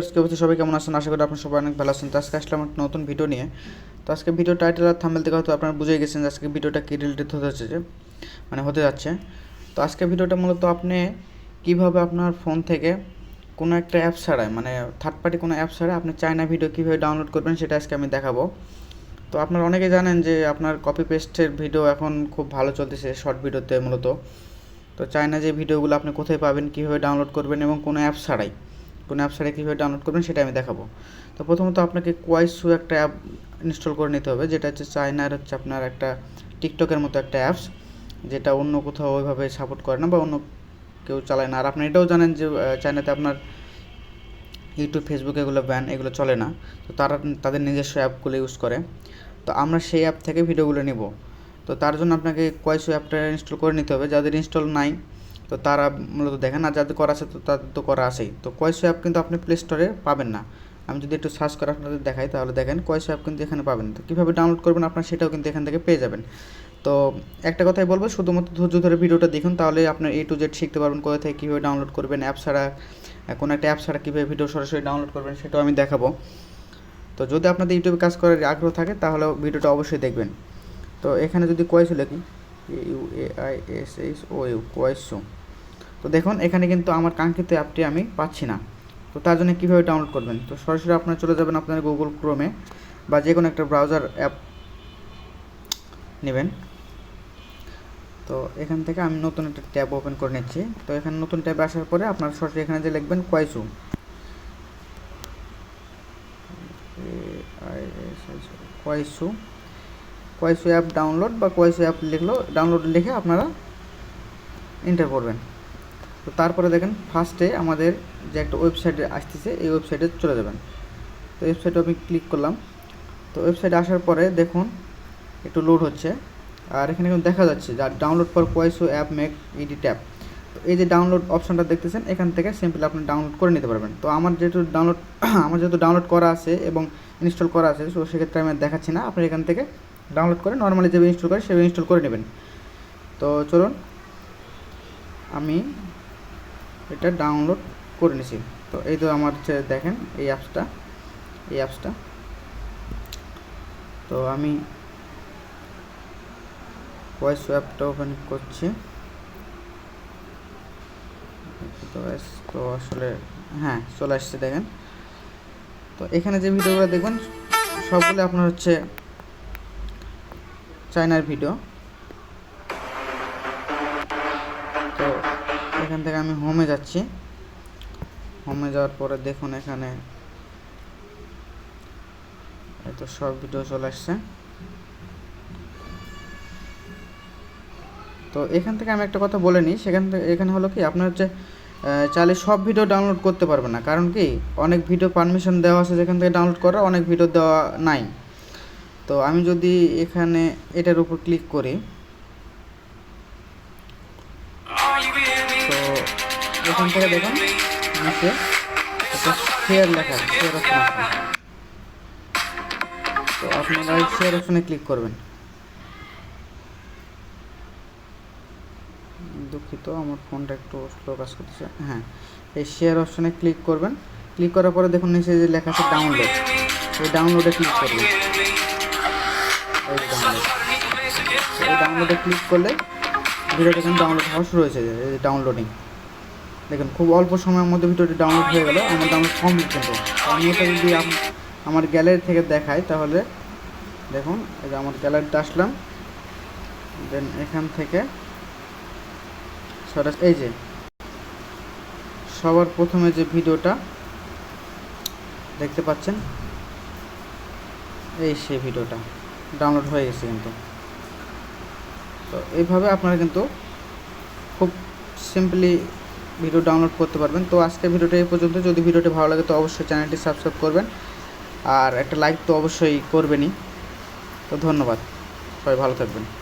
আজকে সবাই কেমন আছেন? আশা করি আপনার সবাই অনেক ভালো আছেন। তো আজকে আসলাম একটা নতুন ভিডিও নিয়ে। তো আজকে ভিডিও টাইটেল আর থাম্বেল থেকে হয়তো আপনারা বুঝেই গেছেন যে আজকে ভিডিওটা কী রিলেটেড হতে যাচ্ছে মানে হতে যাচ্ছে। তো আজকে ভিডিওটা মূলত আপনি কীভাবে আপনার ফোন থেকে কোনো একটা অ্যাপ ছাড়ায় মানে থার্ড পার্টি কোনো অ্যাপ ছাড়া আপনি চায়না ভিডিও কীভাবে ডাউনলোড করবেন সেটা আজকে আমি দেখাবো। তো আপনারা অনেকে জানেন যে আপনার কপি পেস্টের ভিডিও এখন খুব ভালো চলতেছে শর্ট ভিডিওতে মূলত। তো চায়না যে ভিডিওগুলো আপনি কোথায় পাবেন, কীভাবে ডাউনলোড করবেন এবং কোনো অ্যাপ ছাড়াই। কোনো অ্যাপ ছাড়াই কীভাবে ডাউনলোড করবেন সেটা আমি দেখাবো। তো প্রথমত আপনাকে কোয়াইসু একটা অ্যাপ ইনস্টল করে নিতে হবে, যেটা হচ্ছে চায়নার হচ্ছে আপনার একটা টিকটকের মতো একটা অ্যাপস যেটা অন্য কোথাও ওইভাবে সাপোর্ট করে না বা অন্য কেউ চালায় না। আর আপনি এটাও জানেন যে চায়নাতে আপনার ইউটিউব ফেসবুক এগুলো ব্যান এগুলো চলে না। তো তারা তাদের নিজস্ব অ্যাপগুলো ইউজ করে। তো আমরা সেই অ্যাপ থেকে ভিডিওগুলো নিব। তো তার জন্য আপনাকে কয়েসু অ্যাপটা ইনস্টল করে নিতে হবে। যাদের ইনস্টল নাই তো তারা মূলত দেখেন আর যাদের করা আছে তো তাদের তো করা আছেই। তো কয়েস অ্যাপ কিন্তু আপনি প্লে স্টোরে পাবেন না। আমি যদি একটু সার্চ করে আপনাদের দেখাই, তাহলে দেখেন কয়েস অ্যাপ কিন্তু এখানে পাবেন তো কীভাবে ডাউনলোড করবেন আপনার সেটাও কিন্তু এখান থেকে পেয়ে যাবেন। তো একটা কথাই বলব, শুধুমাত্র ধৈর্য ধরে ভিডিওটা দেখুন, তাহলে আপনার এ টু জেড শিখতে পারবেন কোথা থেকে কীভাবে ডাউনলোড করবেন। অ্যাপ ছাড়া, কোনো একটা অ্যাপ ছাড়া কীভাবে ভিডিও সরাসরি ডাউনলোড করবেন সেটাও আমি দেখাবো। তো যদি আপনাদের ইউটিউবে কাজ করার আগ্রহ থাকে, তাহলে ভিডিওটা অবশ্যই দেখবেন। তো এখানে যদি কোয়াইসু লিখি U A I S H O U Kuaishou তো দেখুন, এখানে কিন্তু আমার কাঙ্ক্ষিত অ্যাপটি আমি পাচ্ছি না। তো তার জন্য কীভাবে ডাউনলোড করবেন? তো সরাসরি আপনারা চলে যাবেন আপনার গুগল ক্রোমে বা যে কোনো একটা ব্রাউজার অ্যাপ নেবেন। তো এখান থেকে আমি নতুন একটা ট্যাব ওপেন করে নিচ্ছি। তো এখানে নতুন ট্যাবে আসার পরে আপনার সরাসরি এখানে যে লিখবেন কোয়াইসু কোয়াইসু কোয়াইসু অ্যাপ ডাউনলোড বা কোয়াইসু অ্যাপ লিখলো ডাউনলোড লিখে আপনারা এন্টার করবেন। তো তারপরে দেখেন ফার্স্টে আমাদের যে একটা ওয়েবসাইটে আসতেছে, এই ওয়েবসাইটে চলে যাবেন। তো ওয়েবসাইটে আমি ক্লিক করলাম। তো ওয়েবসাইটে আসার পরে দেখুন, একটু লোড হচ্ছে। আর এখানে কিন্তু দেখা যাচ্ছে যা download for Kuaishou app make ED tab তো এই যে ডাউনলোড অপশনটা দেখতেছেন, এখান থেকে সিম্পলি আপনি ডাউনলোড করে নিতে পারবেন। তো আমার যেহেতু ডাউনলোড আমার যেহেতু ডাউনলোড করা আছে এবং ইনস্টল করা আছে, তো সেক্ষেত্রে আমি দেখাচ্ছি না। আপনি এখান থেকে ডাউনলোড করে নর্মালি যেভাবে ইনস্টল করে সেভাবে ইনস্টল করে নেবেন। তো চলুন, আমি এটা ডাউনলোড করে নিছি। তো এই তো আমার হচ্ছে দেখেন এই অ্যাপসটা এই অ্যাপসটা তো আমি ভয়েস অ্যাপটা ওপেন করছি। তো আসলে হ্যাঁ চলে আসছে দেখেন। তো এখানে যে ভিডিওগুলো দেখবেন, সবগুলো আপনার হচ্ছে চায়নার ভিডিও এখান থেকে আমি হোমে যাচ্ছি। হোমে যাওয়ার পরে দেখুন এখানে এই তো সব ভিডিও চলে আসছে। তো এখান থেকে আমি একটা কথা বলে নিই, সেখান থেকে এখানে হলো কি, আপনার হচ্ছে চাইলে সব ভিডিও ডাউনলোড করতে পারবেন না। কারণ কি, অনেক ভিডিও পারমিশন দেওয়া আছে যেখান থেকে ডাউনলোড করা, অনেক ভিডিও দেওয়া নাই। তো আমি যদি এখানে এটার উপর ক্লিক করি এখান থেকে দেখুন। নিচে একটা শেয়ার লেখা শেয়ার অপশন তো আপনারা এই শেয়ার অপশনে ক্লিক করবেন। দুঃখিত, আমার ফোনটা একটু স্লো কাজ করতেছে। হ্যাঁ এই শেয়ার অপশনে ক্লিক করবেন। ক্লিক করার পরে দেখুন নিচে যে লেখা আছে ডাউনলোড এই ডাউনলোডে ক্লিক করবেন। ডাউনলোড এই ডাউনলোডে ক্লিক করলে ভিডিওটা কিন্তু ডাউনলোড হওয়া শুরু হয়েছে ডাউনলোডিং দেখুন, খুব অল্প সময়ের মধ্যে ভিডিওটি ডাউনলোড হয়ে গেল। আমার ডাউনলোড কমপ্লিট কিন্তু আমি এটা যদি আমার গ্যালারি থেকে দেখাই তাহলে, দেখুন যে আমার গ্যালারিতে আসলাম। দেন এখান থেকে, সরাস এই যে, সবার প্রথমে যে ভিডিওটা দেখতে পাচ্ছেন, এই সেই ভিডিওটা ডাউনলোড হয়ে গেছে কিন্তু। তো এইভাবে আপনারা কিন্তু খুব সিম্পলি ভিডিও ডাউনলোড করতে পারবেন। তো আজকে ভিডিওটা এই পর্যন্ত। যদি ভিডিওটি ভালো লাগে, তো অবশ্যই চ্যানেলটি সাবস্ক্রাইব করবেন। আর একটা লাইক তো অবশ্যই করবেনই। তো ধন্যবাদ। সবাই ভালো থাকবেন।